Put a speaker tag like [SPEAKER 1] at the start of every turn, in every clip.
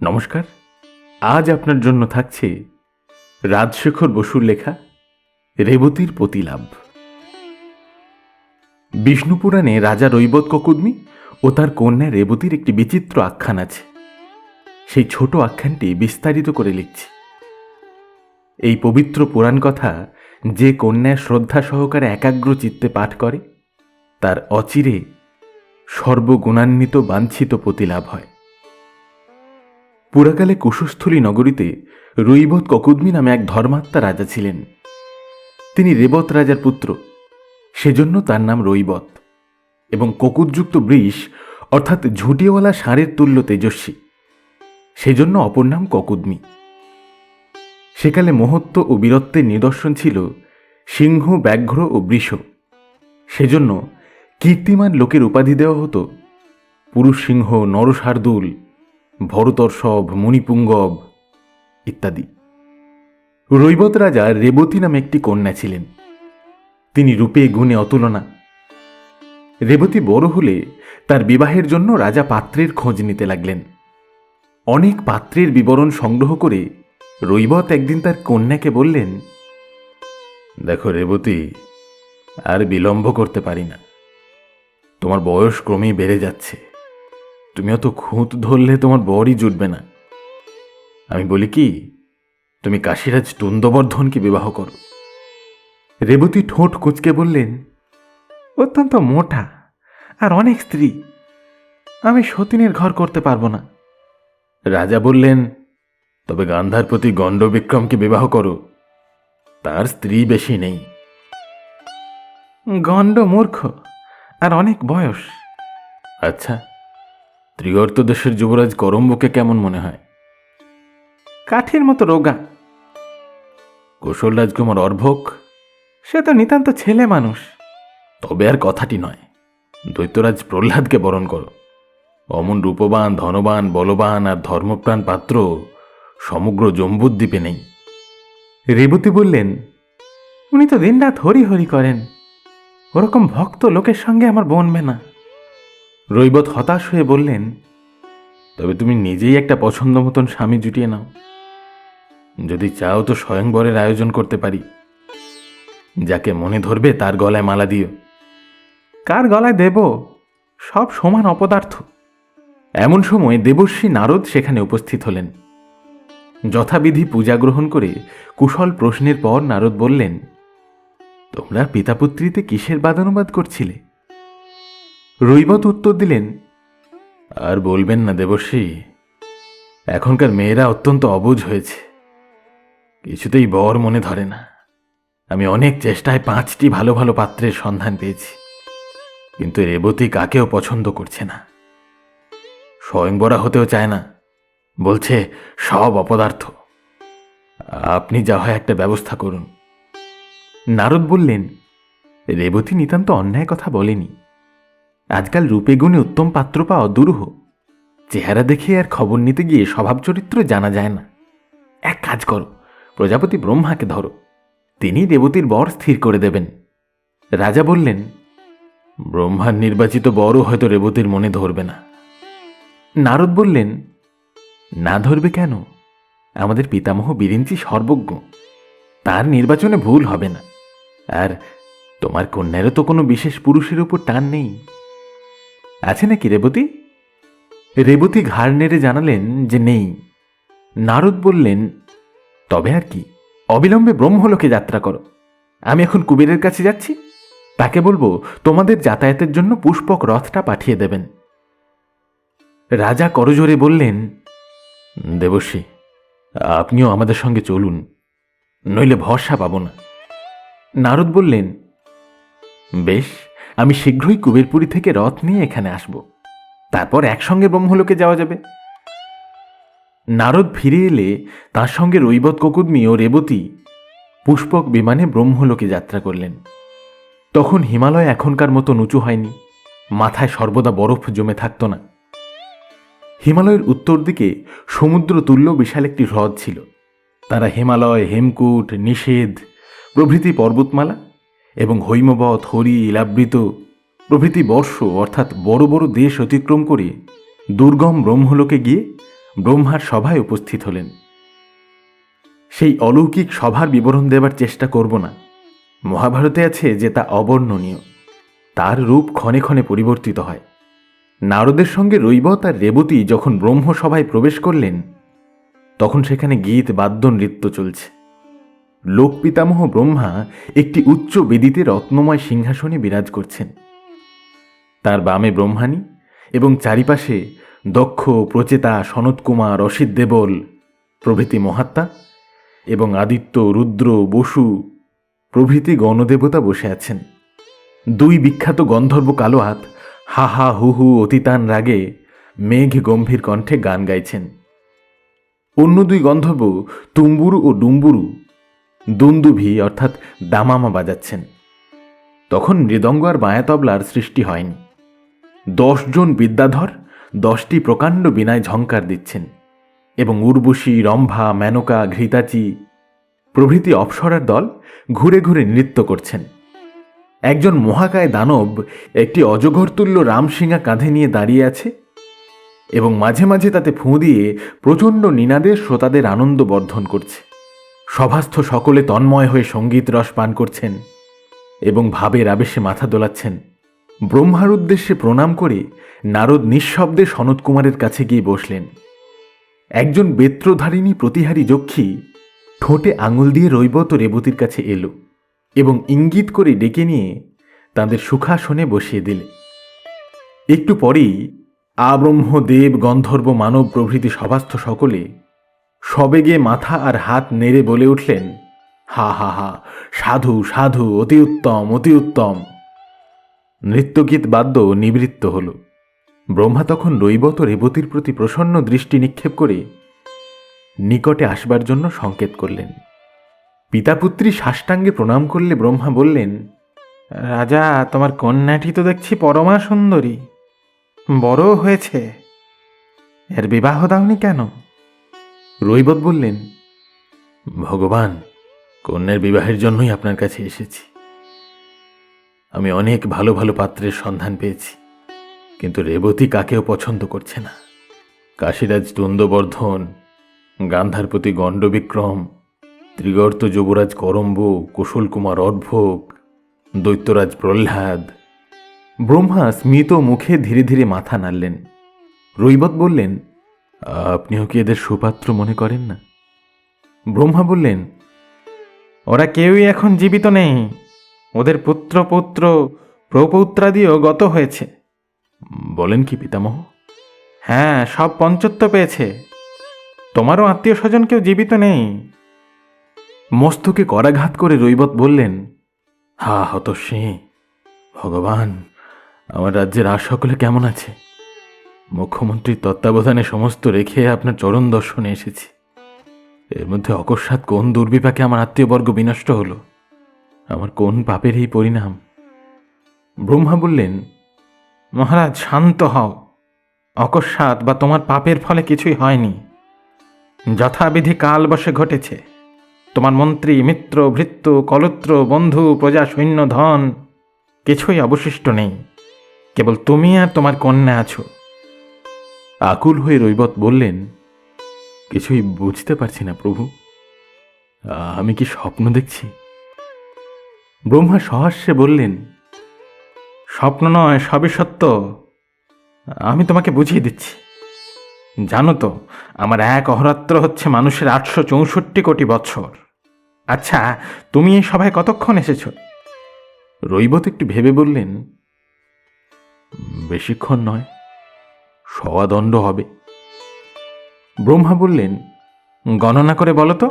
[SPEAKER 1] নমস্কার। আজ আপনার জন্য থাকছে রাজশেখর বসুর লেখা রেবতীর প্রতিলাভ। বিষ্ণুপুরাণে রাজা রৈবত ককুদমি ও তার কন্যা রেবতীর একটি বিচিত্র আখ্যান আছে। সেই ছোট আখ্যানটি বিস্তারিত করে লিখছি। এই পবিত্র পুরাণ কথা যে কন্যা শ্রদ্ধা সহকারে একাগ্র চিত্তে পাঠ করে, তার অচিরে সর্বগুণান্বিত বাঞ্ছিত প্রতিলাভ হয়। পুরাকালে কুশস্থলী নগরীতে রৈবত ককুদমি নামে এক ধর্মাত্মা রাজা ছিলেন। তিনি রেবত রাজার পুত্র। সেজন্য তার নাম রৈবত এবং ককুদযুক্ত বৃষ অর্থাৎ ঝুঁটিওয়ালা ষাঁড়ের তুল্য তেজস্বী। সেজন্য অপর নাম ককুদমি। সেকালে মহত্ব ও বীরত্বের নিদর্শন ছিল সিংহ, ব্যাঘ্র ও বৃষ। সেজন্য কীর্তিমান লোকের উপাধি দেওয়া হতো পুরুষ সিংহ, নরসার্দুল ভরতর্ষভ মণিপুঙ্গব ইত্যাদি। রৈবত রাজা রেবতী নামে একটি কন্যা ছিলেন। তিনি রূপে গুণে অতুলনা। রেবতী বড় হলে তার বিবাহের জন্য রাজা পাত্রের খোঁজ নিতে লাগলেন। অনেক পাত্রের বিবরণ সংগ্রহ করে রৈবত একদিন তার কন্যাকে বললেন, দেখো রেবতী, আর বিলম্ব করতে পারি না। তোমার বয়স ক্রমেই বেড়ে যাচ্ছে। তুমি অত খুঁত ধরলে তোমার বরই জুটবে না। আমি বলি কি, তুমি কাশিরাজ টুন্দবর্ধনকে বিবাহ করো। রেবতী ঠোঁট কুচকে বললেন, অত্যন্ত মোটা আর অনেক স্ত্রী, আমি সতীনের ঘর করতে পারব না। রাজা বললেন, তবে গান্ধার প্রতি গণ্ডবিক্রমকে বিবাহ করো, তার স্ত্রী বেশি নেই। গণ্ড মূর্খ আর অনেক বয়স। আচ্ছা ত্রিগর্ত দেশের যুবরাজ করম্বকে কেমন মনে হয়? কাঠের মতো রোগা। কুশল রাজকুমার অর্ভক? সে তো নিতান্ত ছেলে মানুষ। তবে আর কথাটি নয়। দৈত্যরাজ প্রহ্লাদকে বরণ করো। অমন রূপবান ধনবান বলবান আর ধর্মপ্রাণ পাত্র সমগ্র জম্বুদ্বীপে নেই। রেবতী বললেন উনি তো দিনরাত হরি হরি করেন। ওরকম ভক্ত লোকের সঙ্গে আমার বনবে না রৈবত হতাশ হয়ে বললেন, তবে তুমি নিজেই একটা পছন্দ মতন স্বামী জুটিয়ে নাও। যদি চাও তো স্বয়ংবরের আয়োজন করতে পারি। যাকে মনে ধরবে তার গলায় মালা দিও। কার গলায় দেব? সব সমান অপদার্থ। এমন সময় দেবর্ষী নারদ সেখানে উপস্থিত হলেন। যথাবিধি পূজা গ্রহণ করে কুশল প্রশ্নের পর নারদ বললেন, তোমরা পিতাপুত্রীতে কিসের বাদানুবাদ করছিলে? রৈবত উত্তর দিলেন, আর বলবেন না দেবশ্রী এখনকার মেয়েরা অত্যন্ত অবুঝ হয়েছে। কিছুতেই বর মনে ধরে না। আমি অনেক চেষ্টায় পাঁচটি ভালো ভালো পাত্রের সন্ধান পেয়েছি, কিন্তু রেবতী কাকেও পছন্দ করছে না। স্বয়ংবরা হতেও চায় না। বলছে, সব অপদার্থ। আপনি যা হয় একটা ব্যবস্থা করুন। নারদ বললেন, রেবতী নিতান্ত অন্যায় কথা বলেনি। আজকাল রূপে গুণে উত্তম পাত্র পাওয়া দুরূহ। চেহারা দেখে আর খবর নিতে গিয়ে স্বভাব চরিত্র জানা যায় না। এক কাজ করো, প্রজাপতি ব্রহ্মাকে ধরো, তিনি দেবতীর বর স্থির করে দেবেন। রাজা বললেন, ব্রহ্মার নির্বাচিত বরও হয়তো রেবতীর মনে ধরবে না। নারদ বললেন, না ধরবে কেন? আমাদের পিতামহ বিরিঞ্চি সর্বজ্ঞ, তার নির্বাচনে ভুল হবে না। আর তোমার কন্যারও তো কোনো বিশেষ পুরুষের উপর টান নেই। আছে নাকি রেবতী? রেবতী ঘাড় নেড়ে জানালেন যে নেই। নারদ বললেন, তবে আর কি, অবিলম্বে ব্রহ্মলোকে যাত্রা করো। আমি এখন কুবেরের কাছে যাচ্ছি। তাকে বলব, তোমাদের যাতায়াতের জন্য পুষ্পক রথটা পাঠিয়ে দেবেন। রাজা করজোরে বললেন, দেবশ্রী, আপনিও আমাদের সঙ্গে চলুন, নইলে ভরসা পাব না। নারদ বললেন, বেশ আমি শীঘ্রই কুবেরপুরী থেকে রথ নিয়ে এখানে আসব। তারপর একসঙ্গে ব্রহ্মলোকে যাওয়া যাবে। নারদ ফিরে এলে তার সঙ্গে রৈবত ককুদমি ও রেবতী পুষ্পক বিমানে ব্রহ্মলোকে যাত্রা করলেন। তখন হিমালয় এখনকার মতো উঁচু হয়নি, মাথায় সর্বদা বরফ জমে থাকত না। হিমালয়ের উত্তর দিকে সমুদ্র তুল্য বিশাল একটি হ্রদ ছিল। তারা হিমালয়, হেমকূট, নিষেধ, প্রভৃতি পর্বতমালা এবং হৈমবত হরি ইলাবৃত প্রভৃতি বর্ষ, অর্থাৎ বড় বড় দেশ অতিক্রম করে দুর্গম ব্রহ্মলোকে গিয়ে ব্রহ্মার সভায় উপস্থিত হলেন। সেই অলৌকিক সভার বিবরণ দেবার চেষ্টা করব না। মহাভারতে আছে যে তা অবর্ণনীয়। তার রূপ ক্ষণে ক্ষণে পরিবর্তিত হয়। নারদের সঙ্গে রৈবত আর রেবতী যখন ব্রহ্মসভায় প্রবেশ করলেন, তখন সেখানে গীত, বাদ্য, নৃত্য চলছে। লোকপিতামহ ব্রহ্মা একটি উচ্চ বেদিতে রত্নময় সিংহাসনে বিরাজ করছেন। তার বামে ব্রহ্মাণী এবং চারিপাশে দক্ষ প্রচেতা সনৎকুমার অসিত দেবল, প্রভৃতি মহাত্মা এবং আদিত্য, রুদ্র, বসু প্রভৃতি গণদেবতা বসে আছেন। দুই বিখ্যাত গন্ধর্ব কালোহাত হা হা হু হু অতিতান রাগে মেঘ গম্ভীর কণ্ঠে গান গাইছেন। অন্য দুই গন্ধর্ব তুম্বুরু ও ডুম্বুরু দুন্দুভি অর্থাৎ দামামা বাজাচ্ছেন। তখন মৃদঙ্গ আর বায়াতবলার সৃষ্টি হয়নি। দশজন বিদ্যাধর, দশটি প্রকাণ্ড বিনায় ঝঙ্কার দিচ্ছেন এবং উর্বশী, রম্ভা, মেনকা, ঘৃতাচি প্রভৃতি অপসরার দল ঘুরে ঘুরে নৃত্য করছেন। একজন মহাকায় দানব একটি অজগরতুল্য রামসিংহা কাঁধে নিয়ে দাঁড়িয়ে আছে এবং মাঝে মাঝে তাতে ফুঁ দিয়ে প্রচণ্ড নিনাদে শ্রোতাদের আনন্দ বর্ধন করছে। সভাস্থ সকলে তন্ময় হয়ে সংগীত রস পান করছেন এবং ভাবের আবেশে মাথা দোলাচ্ছেন। ব্রহ্মার উদ্দেশ্যে প্রণাম করে নারদ নিঃশব্দে সনৎ কুমারের কাছে গিয়ে বসলেন। একজন বেত্রধারিণী প্রতিহারী যক্ষী ঠোঁটে আঙুল দিয়ে রৈবত রেবতীর কাছে এলো এবং ইঙ্গিত করে ডেকে নিয়ে তাদের সুখাসনে বসিয়ে দিলে। একটু পরেই আব্রহ্ম দেব গন্ধর্ব মানব প্রভৃতি সভাস্থ সকলে সবেগে মাথা আর হাত নেড়ে বলে উঠলেন, হা হা হা, সাধু সাধু, অতি উত্তম অতি উত্তম। নৃত্যগীত বাদ্য নিবৃত্ত হল। ব্রহ্মা তখন রৈবত রেবতীর প্রতি প্রসন্ন দৃষ্টি নিক্ষেপ করে নিকটে আসবার জন্য সংকেত করলেন। পিতাপুত্রী সাষ্টাঙ্গে প্রণাম করলে ব্রহ্মা বললেন, রাজা, তোমার কন্যাটি তো দেখছি পরমা সুন্দরী। বড় হয়েছে। এর বিবাহ দাওনি কেন? রৈবত বললেন, ভগবান, কন্যার বিবাহের জন্যই আপনার কাছে এসেছি। আমি অনেক ভালো ভালো পাত্রের সন্ধান পেয়েছি, কিন্তু রেবতী কাকেও পছন্দ করছে না। কাশীরাজ দ্বন্দ্ববর্ধন গান্ধারপতি গণ্ডবিক্রম, ত্রিগর্ত যুবরাজ করম্ব কুশল কুমার অর্ভোগ দৈত্যরাজ প্রহ্লাদ। ব্রহ্মা স্মিত মুখে ধীরে ধীরে মাথা নাড়লেন। রৈবত বললেন আপনিও কি এদের সুপাত্র মনে করেন না? ব্রহ্মা বললেন, ওরা কেউই এখন জীবিত নেই। ওদের পুত্র পুত্র প্রপৌত্রাদিও গত হয়েছে। বলেন কি পিতামহ? হ্যাঁ সব পঞ্চত্ব পেয়েছে। তোমারও আত্মীয় স্বজন কেউ জীবিত নেই। মস্তকে করাঘাত করে রৈবত বললেন, হা হত সিং ভগবান, আমার রাজ্যের আর সকলে কেমন আছে? মুখ্যমন্ত্রীর তত্ত্বাবধানে সমস্ত রেখে আপনার চরণ দর্শনে এসেছি। এর মধ্যে অকস্মাৎ কোন দুর্বিপাকে আমার আত্মীয়বর্গ বিনষ্ট হলো? আমার কোন পাপের এই পরিণাম? ব্রহ্মা বললেন, মহারাজ, শান্ত হও। অকস্মাৎ বা তোমার পাপের ফলে কিছুই হয়নি। যথাবিধি কাল বসে ঘটেছে। তোমার মন্ত্রী, মিত্র, ভৃত্য, কলত্র, বন্ধু, প্রজা, সৈন্য, ধন কিছুই অবশিষ্ট নেই। কেবল তুমি আর তোমার কন্যা আছো। আকুল হয়ে রৈবত বললেন, কিছুই বুঝতে পারছি না প্রভু। আমি কি স্বপ্ন দেখছি? ব্রহ্মা সহাস্যে বললেন, স্বপ্ন নয়, সবই সত্য। আমি তোমাকে বুঝিয়ে দিচ্ছি। জানো তো, আমার এক অহরাত্র হচ্ছে মানুষের আটশো চৌষট্টি কোটি বছর। আচ্ছা তুমি এই সভায় কতক্ষণ এসেছ? রৈবত একটু ভেবে বললেন, বেশিক্ষণ নয়। সওয়াদণ্ড হবে। ব্রহ্মা বললেন, গণনা করে বলো তো,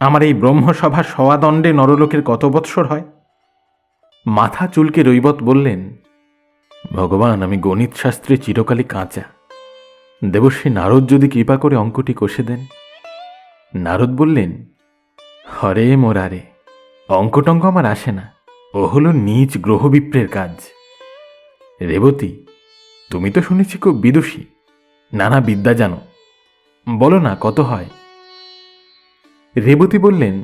[SPEAKER 1] আমার এই ব্রহ্মসভা সওয়াদণ্ডে নরলোকের কত বৎসর হয়? মাথা চুলকে রৈবত বললেন, ভগবান, আমি গণিত শাস্ত্রে চিরকালই কাঁচা। দেবশ্রী নারদ যদি কৃপা করে অঙ্কটি কষে দেন। নারদ বললেন, হরে মোরারে, অঙ্কটঙ্ক আমার আসে না, ও হলো নিজ গ্রহবিপ্রের কাজ। রেবতী তুমি তো শুনেছি খুব বিদুষী। নানা বিদ্যা জানো। বলো না, কত হয়? রেবতী বললেন,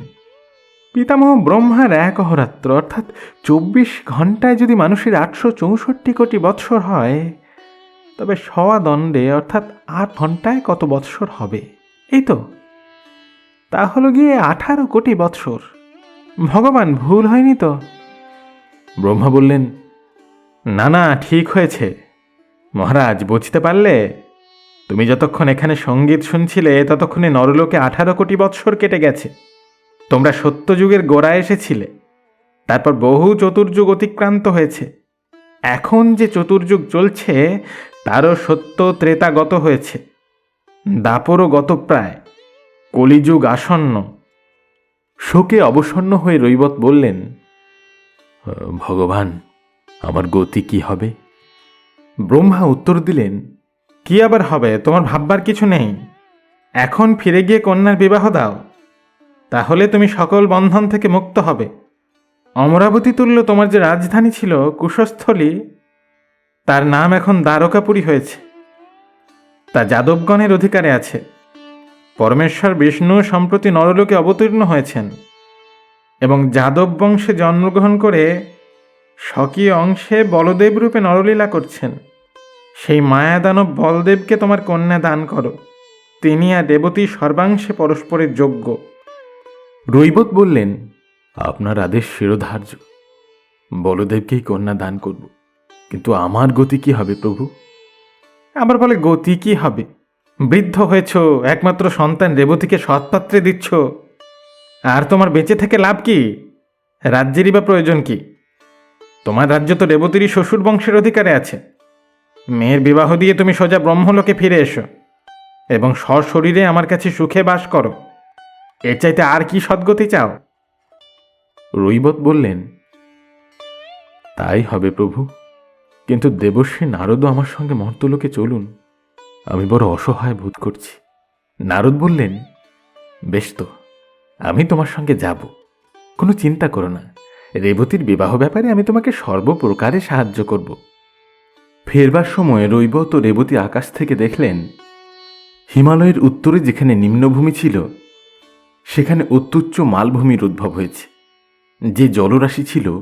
[SPEAKER 1] পিতামহ ব্রহ্মার এক অহরাত্র, অর্থাৎ চব্বিশ ঘন্টায় যদি মানুষের আটশো চৌষট্টি কোটি বৎসর হয়, তবে সওয়া দণ্ডে, অর্থাৎ আট ঘন্টায় কত বৎসর হবে? এই তো। তা হলো গিয়ে আঠারো কোটি বৎসর। ভগবান, ভুল হয়নি তো? ব্রহ্মা বললেন, না না, ঠিক হয়েছে। মহারাজ, বুঝতে পারলে? তুমি যতক্ষণ এখানে সংগীত শুনছিলে, ততক্ষণে নরলোকে আঠারো কোটি বৎসর কেটে গেছে। তোমরা সত্যযুগের গোড়ায় এসেছিলে। তারপর বহু চতুর্যুগ অতিক্রান্ত হয়েছে। এখন যে চতুর্যুগ চলছে, তারও সত্য ত্রেতাগত হয়েছে। দাপরও গত প্রায়। কলিযুগ আসন্ন। শোকে অবসন্ন হয়ে রৈবত বললেন, ভগবান, আমার গতি কি হবে? ব্রহ্মা উত্তর দিলেন, কি আবার হবে? তোমার ভাববার কিছু নেই। এখন ফিরে গিয়ে কন্যার বিবাহ দাও। তাহলে তুমি সকল বন্ধন থেকে মুক্ত হবে। অমরাবতী তুল্য তোমার যে রাজধানী ছিল, কুশস্থলী, তার নাম এখন দ্বারকাপুরী হয়েছে। তা যাদবগণের অধিকারে আছে। পরমেশ্বর বিষ্ণু সম্প্রতি নরলোকে অবতীর্ণ হয়েছেন। এবং যাদব বংশে জন্মগ্রহণ করে স্বকীয় অংশে বলদেব রূপে নরলীলা করছেন। সেই মায়াদানব বলদেবকে তোমার কন্যা দান করো। তিনি আর দেবতী সর্বাংশে পরস্পরের যোগ্য। রৈবত বললেন আপনার আদেশ শিরোধার্য। বলদেবকেই কন্যা দান করব। কিন্তু আমার গতি কি হবে প্রভু? আবার বলে গতি কি হবে? বৃদ্ধ হয়েছ একমাত্র সন্তান রেবতীকে সৎপাত্রে দিচ্ছ। আর তোমার বেঁচে থেকে লাভ কি? রাজ্যেরই বা প্রয়োজন কি? তোমার রাজ্য তো রেবতীরই শ্বশুর বংশের অধিকারে আছে। মেয়ের বিবাহ দিয়ে তুমি সোজা ব্রহ্মলোকে ফিরে এসো এবং সশরীরে আমার কাছে সুখে বাস করো। এর চাইতে আর কি সদ্গতি চাও? রৈবত বললেন, তাই হবে প্রভু, কিন্তু দেবশ্রী নারদও আমার সঙ্গে মর্তলোকে চলুন, আমি বড় অসহায় বোধ করছি। নারদ বললেন, বেশ তো, আমি তোমার সঙ্গে যাব, কোনো চিন্তা করো না। রেবতীর বিবাহ ব্যাপারে আমি তোমাকে সর্বপ্রকারে সাহায্য করব। ফেরবার সময় রৈবত রেবতী আকাশ থেকে দেখলেন, হিমালয়ের উত্তরে যেখানে নিম্নভূমি ছিল, সেখানে অত্যুচ্চ মালভূমির উদ্ভব হয়েছে। যে জলরাশি ছিল,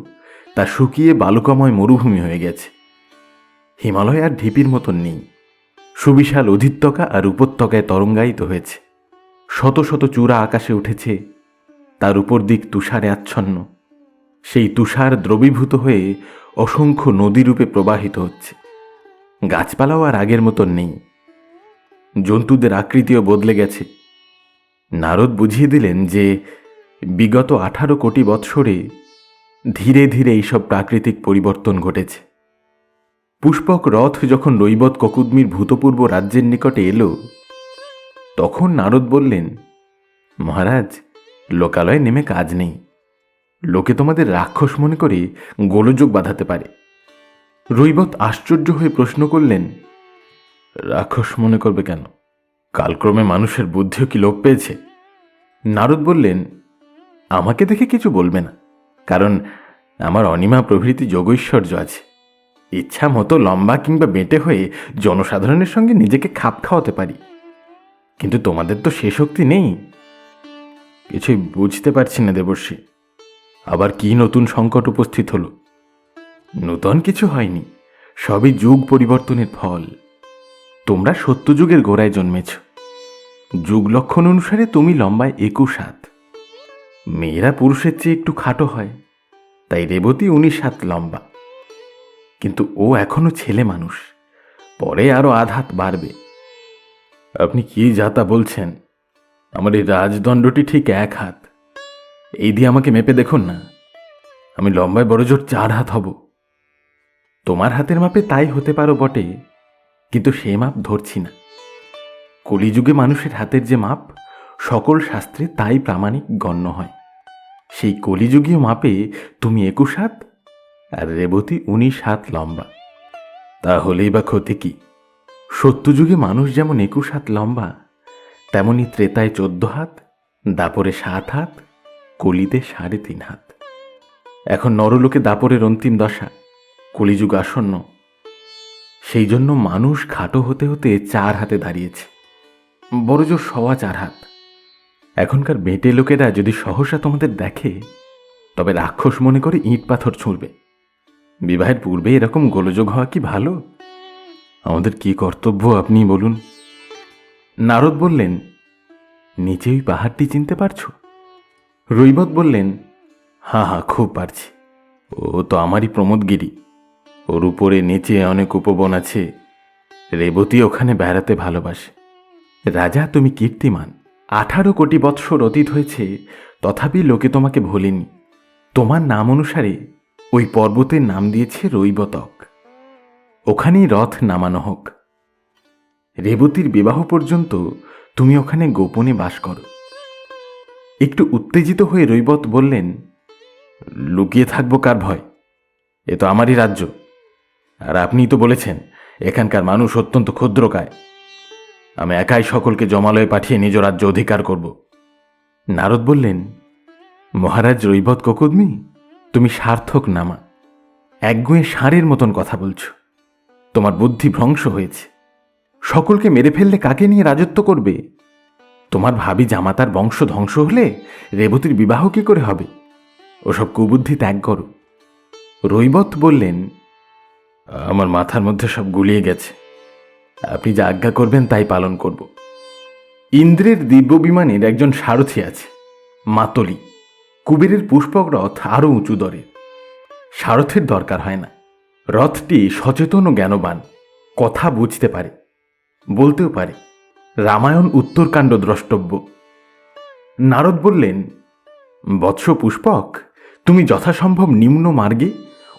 [SPEAKER 1] তা শুকিয়ে বালুকাময় মরুভূমি হয়ে গেছে। হিমালয় আর ঢিপির মতন নেই। সুবিশাল অধিত্যকা আর উপত্যকায় তরঙ্গায়িত হয়েছে। শত শত চূড়া আকাশে উঠেছে। তার উপর দিক তুষারে আচ্ছন্ন। সেই তুষার দ্রবীভূত হয়ে অসংখ্য নদীরূপে প্রবাহিত হচ্ছে। গাছপালাও আর আগের মতন নেই। জন্তুদের আকৃতিও বদলে গেছে। নারদ বুঝিয়ে দিলেন যে, বিগত আঠারো কোটি বৎসরে ধীরে ধীরে এইসব প্রাকৃতিক পরিবর্তন ঘটেছে। পুষ্পক রথ যখন রৈবত ককুদ্মির ভূতপূর্ব রাজ্যের নিকটে এলো, তখন নারদ বললেন, মহারাজ, লোকালয়ে নেমে কাজ নেই। লোকে তোমাদের রাক্ষস মনে করে গোলযোগ বাঁধাতে পারে। রৈবত আশ্চর্য হয়ে প্রশ্ন করলেন, রাক্ষস মনে করবে কেন? কালক্রমে মানুষের বুদ্ধিও কি লোপ পেয়েছে? নারদ বললেন, আমাকে দেখে কিছু বলবে না, কারণ আমার অনিমা প্রভৃতি যোগৈশ্বর্য আছে। ইচ্ছা মতো লম্বা কিংবা বেঁটে হয়ে জনসাধারণের সঙ্গে নিজেকে খাপ খাওয়াতে পারি। কিন্তু তোমাদের তো সে শক্তি নেই। কিছুই বুঝতে পারছি না দেবর্ষী। আবার কি নতুন সংকট উপস্থিত হলো? নূতন কিছু হয়নি। সবই যুগ পরিবর্তনের ফল। তোমরা সত্যযুগের গোড়ায় জন্মেছ। যুগ লক্ষণ অনুসারে তুমি লম্বায় একুশ হাত মেয়েরা পুরুষের চেয়ে একটু খাটো হয়। তাই রেবতী উনিশ হাত লম্বা। কিন্তু ও এখনও ছেলে মানুষ। পরে আরও আধাত বাড়বে। আপনি কি যাতা বলছেন? আমার এই রাজদণ্ডটি ঠিক এক হাত। এই দিয়ে আমাকে মেপে দেখুন না। আমি লম্বায় বড় জোর চার হাত হব। তোমার হাতের মাপে তাই হতে পারো বটে, কিন্তু সে মাপ ধরছি না। কলিযুগে মানুষের হাতের যে মাপ, সকল শাস্ত্রে তাই প্রামাণিক গণ্য হয়। সেই কলিযুগীয় মাপে তুমি একুশ হাত আর রেবতী উনিশ হাত লম্বা। তাহলেই বা ক্ষতি কি? সত্যযুগে মানুষ যেমন একুশ হাত লম্বা, তেমনি ত্রেতায় চোদ্দ হাত, দাপরে সাত হাত কলিতে সাড়ে তিন হাত। এখন নরলোকে দাপরের অন্তিম দশা, কলিযুগ আসন্ন। সেই জন্য মানুষ খাটো হতে হতে চার হাতে দাঁড়িয়েছে। বড় জোর সওয়া চার হাত। এখনকার বেটে লোকেরা যদি সহসা তোমাদের দেখে, তবে রাক্ষস মনে করে ইট পাথর ছুঁড়বে। বিবাহের পূর্বে এরকম গোলযোগ হওয়া কি ভালো? আমাদের কি কর্তব্য আপনি বলুন। নারদ বললেন, নিচে ওই পাহাড়টি চিনতে পারছ? রৈবত বললেন হ্যাঁ হ্যাঁ খুব পারছি। ও তো আমারই প্রমোদগিরি। ওর উপরে নিচে অনেক উপবন আছে। রেবতী ওখানে বেড়াতে ভালোবাসে। রাজা, তুমি কীর্তিমান। আঠারো কোটি বৎসর অতীত হয়েছে, তথাপি লোকে তোমাকে ভোলেনি। তোমার নাম অনুসারে ওই পর্বতের নাম দিয়েছে রৈবতক ওখানেই রথ নামানো হোক। রেবতীর বিবাহ পর্যন্ত তুমি ওখানে গোপনে বাস করো। একটু উত্তেজিত হয়ে রৈবত বললেন, লুকিয়ে থাকব কার ভয়? এ তো আমারই রাজ্য। আর আপনিই তো বলেছেন, এখানকার মানুষ অত্যন্ত ক্ষুদ্রকায়। আমি একাই সকলকে জমালয়ে পাঠিয়ে নিজ রাজ্য অধিকার করব। নারদ বললেন, মহারাজ রৈবত ককুদমি, তুমি সার্থক নামা। একগুঁয়ে ষাঁড়ের মতন কথা বলছো। তোমার বুদ্ধি ভ্রংশ হয়েছে। সকলকে মেরে ফেললে কাকে নিয়ে রাজত্ব করবে? তোমার ভাবি জামাতার বংশ ধ্বংস হলে রেবতীর বিবাহ কি করে হবে? ওসব কুবুদ্ধি ত্যাগ করো। রৈবত বললেন, আমার মাথার মধ্যে সব গুলিয়ে গেছে। আপনি যা আজ্ঞা করবেন তাই পালন করব। ইন্দ্রের দিব্য বিমানের একজন সারথি আছে, মাতলি। কুবেরের পুষ্পক রথ আরও উঁচু দরের। সারথের দরকার হয় না। রথটি সচেতন ও জ্ঞানবান, কথা বুঝতে পারে, বলতেও পারে। রামায়ণ উত্তরকাণ্ড দ্রষ্টব্য। নারদ বললেন বৎস পুষ্পক তুমি যথাসম্ভব নিম্ন মার্গে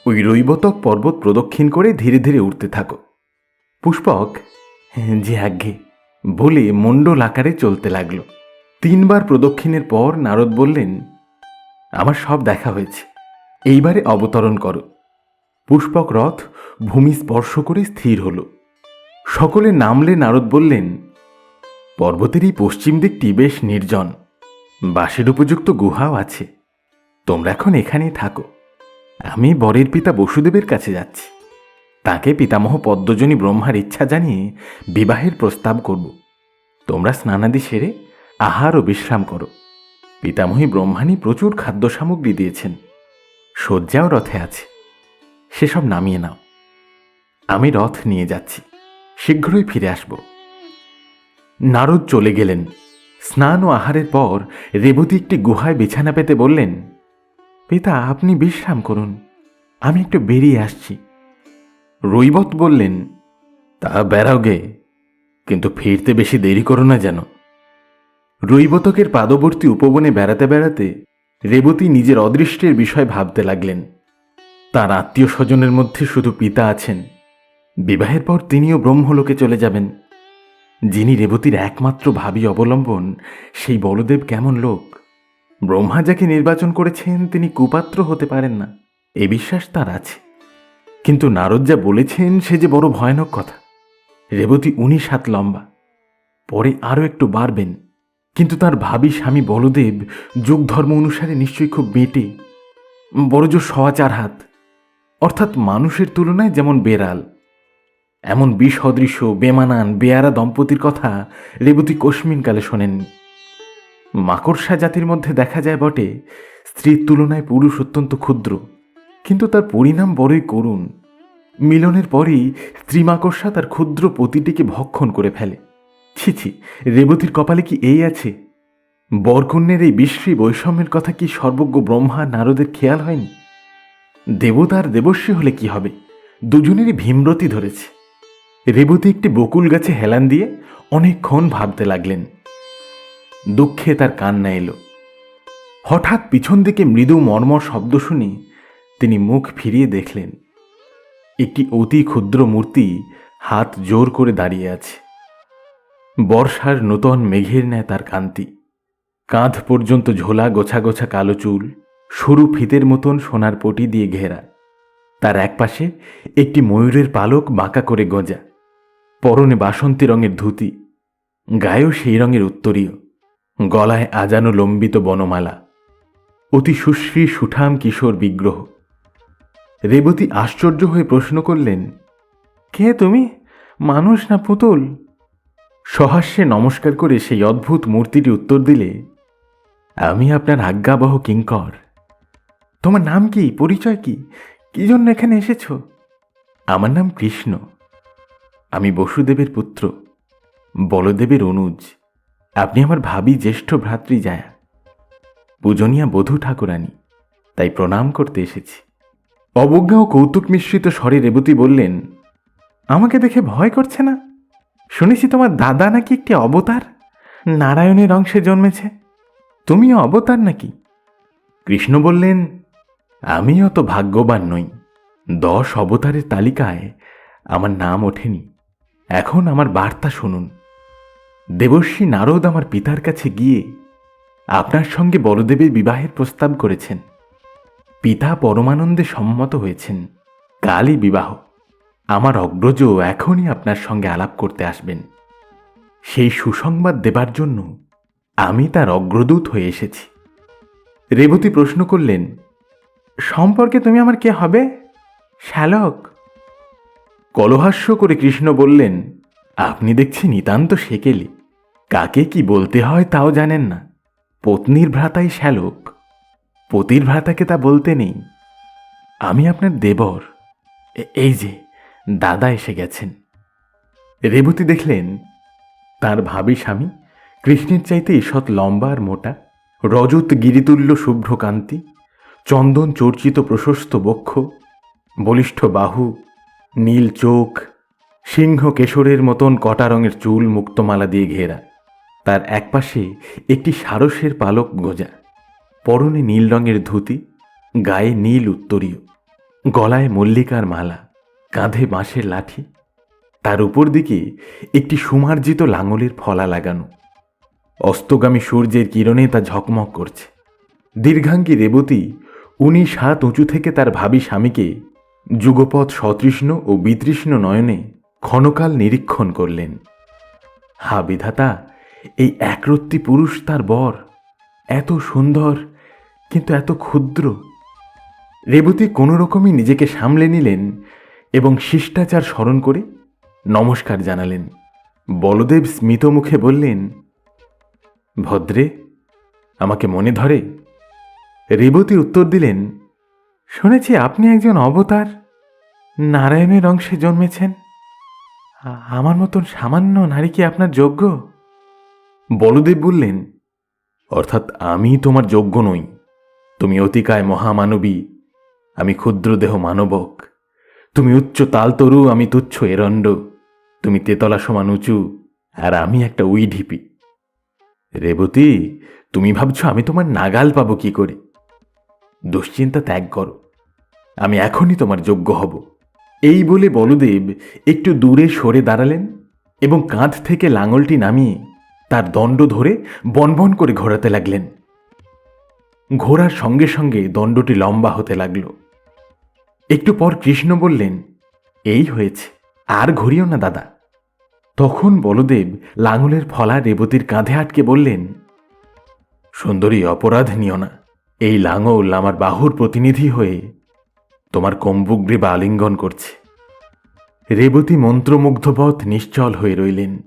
[SPEAKER 1] ওই রৈবতক পর্বত প্রদক্ষিণ করে ধীরে ধীরে উঠতে থাকো। পুষ্পক "হ্যাঁ, যে আজ্ঞে বলে মণ্ডল আকারে চলতে লাগল। তিনবার প্রদক্ষিণের পর নারদ বললেন আমার সব দেখা হয়েছে এইবারে অবতরণ করো। পুষ্পক রথ ভূমি স্পর্শ করে স্থির হল। সকলে নামলে নারদ বললেন পর্বতের এই পশ্চিম দিকটি বেশ নির্জন। বাসের উপযুক্ত গুহাও আছে। তোমরা এখন এখানেই থাকো। আমি বরের পিতা বসুদেবের কাছে যাচ্ছি। তাকে পিতামহ পদ্মজনী ব্রহ্মার ইচ্ছা জানিয়ে বিবাহের প্রস্তাব করব। তোমরা স্নানাদি সেরে আহার ও বিশ্রাম করো। পিতামহী ব্রহ্মাণী প্রচুর খাদ্য সামগ্রী দিয়েছেন। শয্যাও রথে আছে। সেসব নামিয়ে নাও। আমি রথ নিয়ে যাচ্ছি। শীঘ্রই ফিরে আসব। নারদ চলে গেলেন। স্নান ও আহারের পর রেবতী একটি গুহায় বিছানা পেতে বললেন, পিতা, আপনি বিশ্রাম করুন, আমি একটু বেরিয়ে আসছি। রৈবত বললেন, তা বেড়াও গে, কিন্তু ফিরতে বেশি দেরি করো না যেন। রৈবতকের পাদবর্তী উপবনে বেড়াতে বেড়াতে রেবতী নিজের অদৃষ্টের বিষয় ভাবতে লাগলেন। তার আত্মীয় স্বজনের মধ্যে শুধু পিতা আছেন। বিবাহের পর তিনিও ব্রহ্মলোকে চলে যাবেন। যিনি রেবতীর একমাত্র ভাবি অবলম্বন, সেই বলদেব কেমন লোক? ব্রহ্মা যাকে নির্বাচন করেছেন, তিনি কুপাত্র হতে পারেন না, এ বিশ্বাস তার আছে। কিন্তু নারদ যা বলেছেন, সে যে বড় ভয়ানক কথা। রেবতী উনিশ হাত লম্বা, পরে আরও একটু বাড়বেন। কিন্তু তার ভাবি স্বামী বলদেব যুগ ধর্ম অনুসারে নিশ্চয়ই খুব বেটে বড় জোর সওয়া চার হাত, অর্থাৎ মানুষের তুলনায় যেমন বেড়াল। এমন বিসদৃশ্য বেমানান, বেয়ারা দম্পতির কথা রেবতী কোশমিনকালে শোনেননি মাকড়সা জাতির মধ্যে দেখা যায় বটে, স্ত্রীর তুলনায় পুরুষ অত্যন্ত ক্ষুদ্র, কিন্তু তার পরিণাম বড়ই করুণ। মিলনের পরেই স্ত্রী মাকড়সা তার ক্ষুদ্র পতিটিকে ভক্ষণ করে ফেলে। ছি ছি, রেবতীর কপালে কি এই আছে? বরকন্যের এই বিশ্রী বৈষম্যের কথা কি সর্বজ্ঞ ব্রহ্মা নারদের খেয়াল হয়নি? দেবতার দেবস্বী হলে কি হবে? দুজনেরই ভীমরতি ধরেছে। রেবতী একটি বকুল গাছে হেলান দিয়ে অনেকক্ষণ ভাবতে লাগলেন। দুঃখে তার কান্না এলো। হঠাৎ পিছন দিকে মৃদু মর্মর শব্দ শুনে তিনি মুখ ফিরিয়ে দেখলেন, একটি অতি ক্ষুদ্র মূর্তি হাত জোর করে দাঁড়িয়ে আছে। বর্ষার নূতন মেঘের ন্যায় তার কান্তি কাঁধ পর্যন্ত ঝোলা গোছা গোছা কালো চুল, সরু ফিতের মতন সোনার পটি দিয়ে ঘেরা। তার একপাশে একটি ময়ূরের পালক বাঁকা করে গজা। পরনে বাসন্তী রঙের ধুতি, গায়েও সেই রঙের উত্তরীয়, গলায় আজানো লম্বিত বনমালা, অতি সুশ্রী সুঠাম কিশোর বিগ্রহ। রেবতী আশ্চর্য হয়ে প্রশ্ন করলেন, কে তুমি? মানুষ না পুতুল? সহাস্যে নমস্কার করে সেই অদ্ভুত মূর্তিটি উত্তর দিলে, আমি আপনার আজ্ঞাবহ কিঙ্কর। তোমার নাম কি? পরিচয় কি? কি জন্য এখানে এসেছ? আমার নাম কৃষ্ণ। আমি বসুদেবের পুত্র, বলদেবের অনুজ, আপনি আমার ভাবি জ্যেষ্ঠ ভ্রাতৃ জায়া। পূজনীয়া বধূ ঠাকুরানী, তাই প্রণাম করতে এসেছি। অবজ্ঞা ও কৌতুক মিশ্রিত স্বরে রেবতী বললেন, আমাকে দেখে ভয় করছে না? শুনেছি তোমার দাদা নাকি একটি অবতার? নারায়ণের অংশে জন্মেছে। তুমিও অবতার নাকি? কৃষ্ণ বললেন আমি অত ভাগ্যবান নই। দশ অবতারের তালিকায় আমার নাম ওঠেনি। এখন আমার বার্তা শুনুন। দেবর্ষী নারদ আমার পিতার কাছে গিয়ে আপনার সঙ্গে বড়দেবের বিবাহের প্রস্তাব করেছেন। পিতা পরমানন্দে সম্মত হয়েছেন। কালই বিবাহ। আমার অগ্রজ এখনই আপনার সঙ্গে আলাপ করতে আসবেন। সেই সুসংবাদ দেবার জন্য আমি তার অগ্রদূত হয়ে এসেছি। রেবতী প্রশ্ন করলেন, সম্পর্কে তুমি আমার কে হবে? শ্যালক? কলহাস্য করে কৃষ্ণ বললেন, আপনি দেখছি নিতান্ত সেকেলে। কাকে কি বলতে হয় তাও জানেন না। পত্নীর ভ্রাতাই শ্যালক। পতির ভ্রাতাকে তা বলতে নেই। আমি আপনার দেবর। এই যে, দাদা এসে গেছেন। রেবতী দেখলেন, তার ভাবি স্বামী, কৃষ্ণের চাইতে ঈষৎ লম্বা আর মোটা, রজত গিরিতুল্য শুভ্রকান্তি, চন্দন চর্চিত প্রশস্ত বক্ষ, বলিষ্ঠ বাহু নীল চোখ, সিংহ কেশরের মতন কটা রঙের চুল মুক্তমালা দিয়ে ঘেরা। তার একপাশে একটি সারসের পালক গোজা। পরনে নীল রঙের ধুতি, গায়ে নীল উত্তরীয়। গলায় মল্লিকার মালা, কাঁধে বাঁশের লাঠি। তার উপর দিকে একটি সুমার্জিত লাঙলের ফলা লাগানো। অস্তগামী সূর্যের কিরণে তা ঝকমক করছে। দীর্ঘাঙ্গী রেবতী উনিশ হাত উঁচু থেকে তার ভাবি স্বামীকে যুগপথ সতৃষ্ণ ও বিতৃষ্ণ নয়নে ক্ষণকাল নিরীক্ষণ করলেন। হা বিধাতা, এই একরত্তি পুরুষ তার বর। এত সুন্দর, কিন্তু এত ক্ষুদ্র। রেবতী কোনো রকমই নিজেকে সামলে নিলেন এবং শিষ্টাচার স্মরণ করে নমস্কার জানালেন। বলদেব স্মিত মুখে বললেন, ভদ্রে, আমাকে মনে ধরে। রেবতী উত্তর দিলেন, শুনেছি আপনি একজন অবতার। নারায়ণের অংশে জন্মেছেন? আমার মতন সামান্য নারী কি আপনার যোগ্য? বলদেব বললেন, অর্থাৎ আমি তোমার যোগ্য নই। তুমি অতিকায় মহামানবী, আমি ক্ষুদ্র দেহ মানবক। তুমি উচ্চ তালতরু, আমি তুচ্ছ এরণ্ড। তুমি তেতলা সমান উঁচু, আর আমি একটা উই ঢিপি রেবতী, তুমি ভাবছ আমি তোমার নাগাল পাবো কি করে? দুশ্চিন্তা ত্যাগ করো। আমি এখনই তোমার যোগ্য হব। এই বলে বলদেব একটু দূরে সরে দাঁড়ালেন এবং কাঁধ থেকে লাঙলটি নামিয়ে তার দণ্ড ধরে বনবন করে ঘোরাতে লাগলেন। ঘোড়ার সঙ্গে সঙ্গে দণ্ডটি লম্বা হতে লাগল। একটু পর কৃষ্ণ বললেন, এই হয়েছে, আর ঘুরিও না দাদা। তখন বলদেব লাঙলের ফলা রেবতীর কাঁধে আটকে বললেন, সুন্দরী অপরাধ নিও না। এই লাঙল আমার বাহুর প্রতিনিধি হয়ে তোমার কম্বুগ্রীবা আলিঙ্গন করছে। রেবতী মন্ত্রমুগ্ধপথ নিশ্চল হয়ে রইলেন।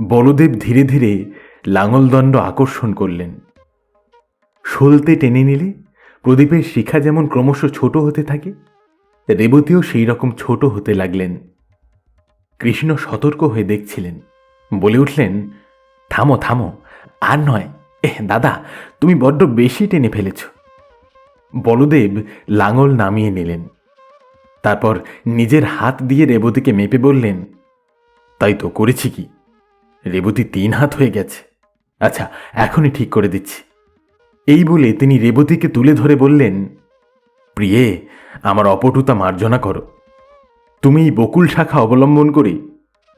[SPEAKER 1] বলদেব ধীরে ধীরে লাঙলদণ্ড আকর্ষণ করলেন। সলতে টেনে নিলে প্রদীপের শিখা যেমন ক্রমশ ছোট হতে থাকে, রেবতীও সেই রকম ছোট হতে লাগলেন। কৃষ্ণ সতর্ক হয়ে দেখছিলেন, বলে উঠলেন, থামো থামো, আর নয়। এহ, দাদা, তুমি বড্ড বেশি টেনে ফেলেছ। বলদেব লাঙল নামিয়ে নিলেন। তারপর নিজের হাত দিয়ে রেবতীকে মেপে বললেন, তাই তো করেছি কি? রেবতী তিন হাত হয়ে গেছে। আচ্ছা এখনই ঠিক করে দিচ্ছি। এই বলে তিনি রেবতীকে তুলে ধরে বললেন, প্রিয়ে, আমার অপটুতা মার্জনা করো। তুমি বকুল শাখা অবলম্বন করে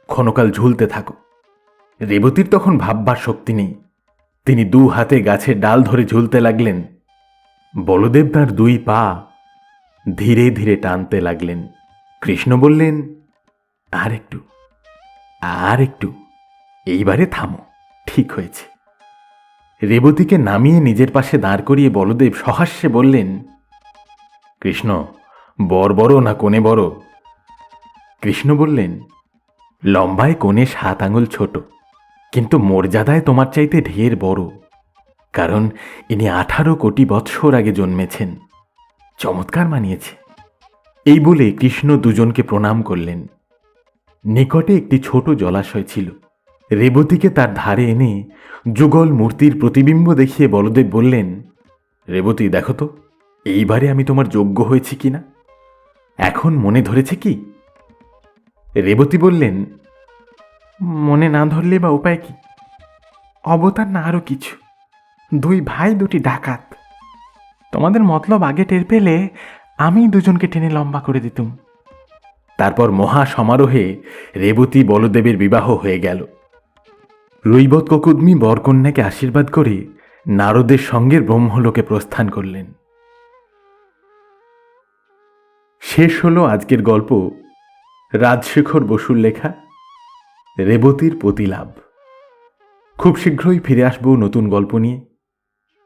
[SPEAKER 1] ক্ষণকাল ঝুলতে থাকো। রেবতীর তখন ভাববার শক্তি নেই। তিনি দু হাতে গাছের ডাল ধরে ঝুলতে লাগলেন। বলদেব তার দুই পা ধীরে ধীরে টানতে লাগলেন। কৃষ্ণ বললেন, আর একটু আর একটু, এইবারে থামো, ঠিক হয়েছে। রেবতীকে নামিয়ে নিজের পাশে দাঁড় করিয়ে বলদেব সহাস্যে বললেন, কৃষ্ণ, বর বড় না কোণে বড়? কৃষ্ণ বললেন, লম্বায় কোণে সাত আঙুল ছোট, কিন্তু মর্যাদায় তোমার চাইতে ঢের বড়। কারণ ইনি আঠারো কোটি বৎসর আগে জন্মেছেন। চমৎকার মানিয়েছে। এই বলে কৃষ্ণ দুজনকে প্রণাম করলেন। নিকটে একটি ছোট জলাশয় ছিল। রেবতীকে তার ধারে এনে যুগল মূর্তির প্রতিবিম্ব দেখিয়ে বলদেব বললেন, রেবতী, দেখো তো, এইবারে আমি তোমার যোগ্য হয়েছি কি না এখন মনে ধরেছে কি? রেবতী বললেন, মনে না ধরলে বা উপায় কি? অবতার না আরও কিছু। দুই ভাই, দুটি ডাকাত। তোমাদের মতলব আগে টের পেলে আমি দুজনকে টেনে লম্বা করে দিতুম। তারপর মহা সমারোহে রেবতী বলদেবের বিবাহ হয়ে গেল। রৈবত ককুদ্মি বরকন্যাকে আশীর্বাদ করে নারদের সঙ্গে ব্রহ্মলোকে প্রস্থান করলেন। শেষ হলো আজকের গল্প রাজশেখর বসুর লেখা রেবতীর প্রতিলাভ। খুব শীঘ্রই ফিরে আসব নতুন গল্প নিয়ে।